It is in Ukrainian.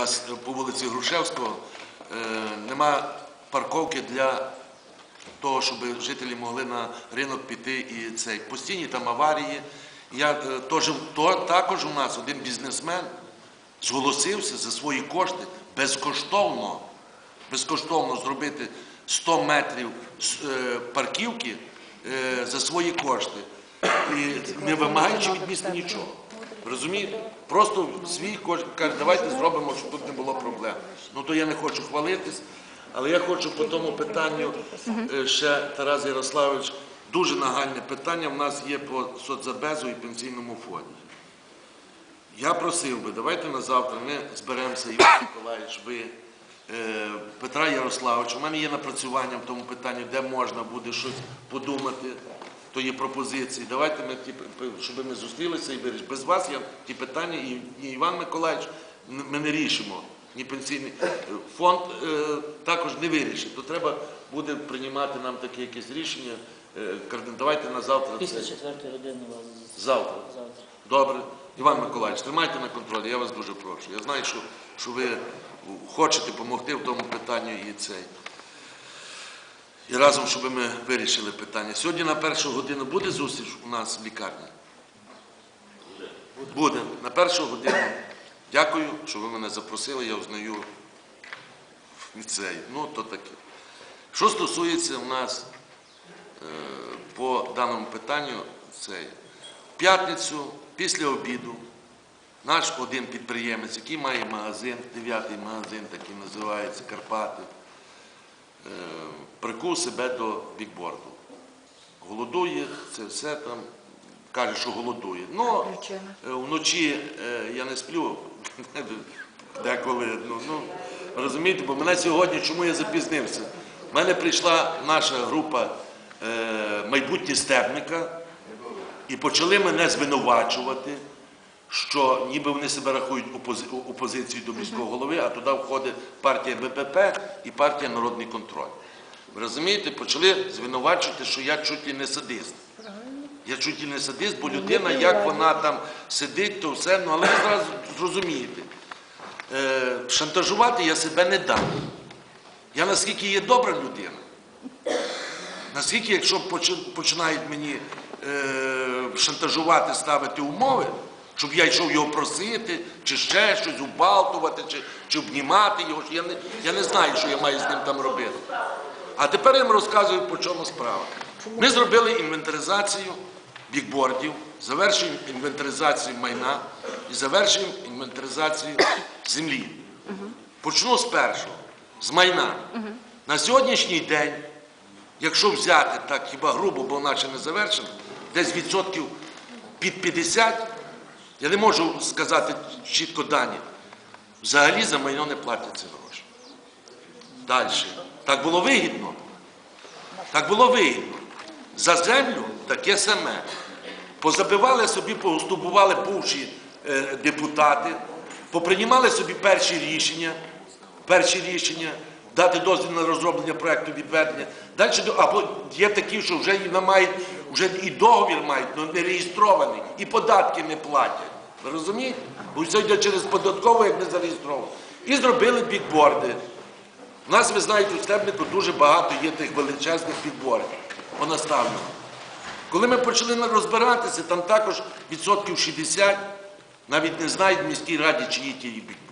нас по вулиці Грушевського е, нема парковки для того, щоб жителі могли на ринок піти і цей. Постійні там аварії. Я, е, то, також у нас один бізнесмен зголосився за свої кошти безкоштовно, безкоштовно зробити 100 метрів е, парківки за свої кошти. І не вимагаючи від міста нічого. Розумієте? Просто свій каже, давайте зробимо, щоб тут не було проблем. Ну то я не хочу хвалитись, але я хочу по тому питанню е, ще Тарас Ярославович, дуже нагальне питання в нас є по соцзабезу і пенсійному фонді. Я просив би, давайте на завтра ми зберемося, Іван Миколаївич, ви, е, Петра Ярославович. У мене є напрацювання в тому питанні, де можна буде щось подумати, то є пропозиції. Давайте ми ті, щоб ми зустрілися і вирішили. Без вас я ті питання, і, і Іван Миколаївич, ми не рішимо. Ні пенсійний е, фонд е, також не вирішить. То треба буде приймати нам таке якесь рішення. Е, кардин- давайте на завтра. Після четвертої години вас Завтра. завтра. Добре. Іван Миколаївич, тримайте на контролі, я вас дуже прошу. Я знаю, що, що ви хочете допомогти в тому питанні і цей. І разом, щоб ми вирішили питання. Сьогодні на першу годину буде зустріч у нас в лікарні? Буде. На першу годину. Дякую, що ви мене запросили, я узнаю цей. Ну, то таке. Що стосується у нас е, по даному питанню, цей. В п'ятницю, після обіду, наш один підприємець, який має магазин, дев'ятий магазин, такий називається Карпати, прикув себе до бікборду. Голодує, це все там, каже, що голодує. Ну, е, вночі е, я не сплю, деколи, ну, ну, розумієте, бо мене сьогодні, чому я запізнився? У мене прийшла наша група е, майбутні і почали мене звинувачувати, що ніби вони себе рахують опози- опозицією до міського голови, а туди входить партія БПП і партія Народний контроль. Ви розумієте, почали звинувачувати, що я чуть ли не садист. Я чуть ли не садист, бо людина, як вона там сидить, то все, ну але ви зразу зрозумієте. Е, шантажувати я себе не дам. Я наскільки є добра людина, Наскільки, якщо починають мені е, шантажувати, ставити умови, щоб я йшов його просити, чи ще щось убалтувати, чи, чи обнімати його, я не, я не знаю, що я маю з ним там робити. А тепер я вам розказую, по чому справа. Ми зробили інвентаризацію бікбордів, завершуємо інвентаризацію майна і завершуємо інвентаризацію землі. Почну з першого, з майна. На сьогоднішній день Якщо взяти так хіба грубо, бо вона ще не завершена, десь відсотків під 50, я не можу сказати чітко дані, взагалі за майно не платяться гроші. Далі. Так було вигідно. Так було вигідно. За землю таке саме. Позабивали собі, поступували бувші е, депутати, поприймали собі перші рішення, перші рішення, дати дозвіл на розроблення проекту відведення. Далі або є такі, що вже мають, вже і договір мають, але не реєстрований, і податки не платять. Ви розумієте? Бо все йде через податкову, як не зареєстровано. І зробили бікборди. У нас, ви знаєте, у Стебнику дуже багато є тих величезних бікбордів понаставлено. Коли ми почали розбиратися, там також відсотків 60 навіть не знають в міській раді, чиї ті бікборди.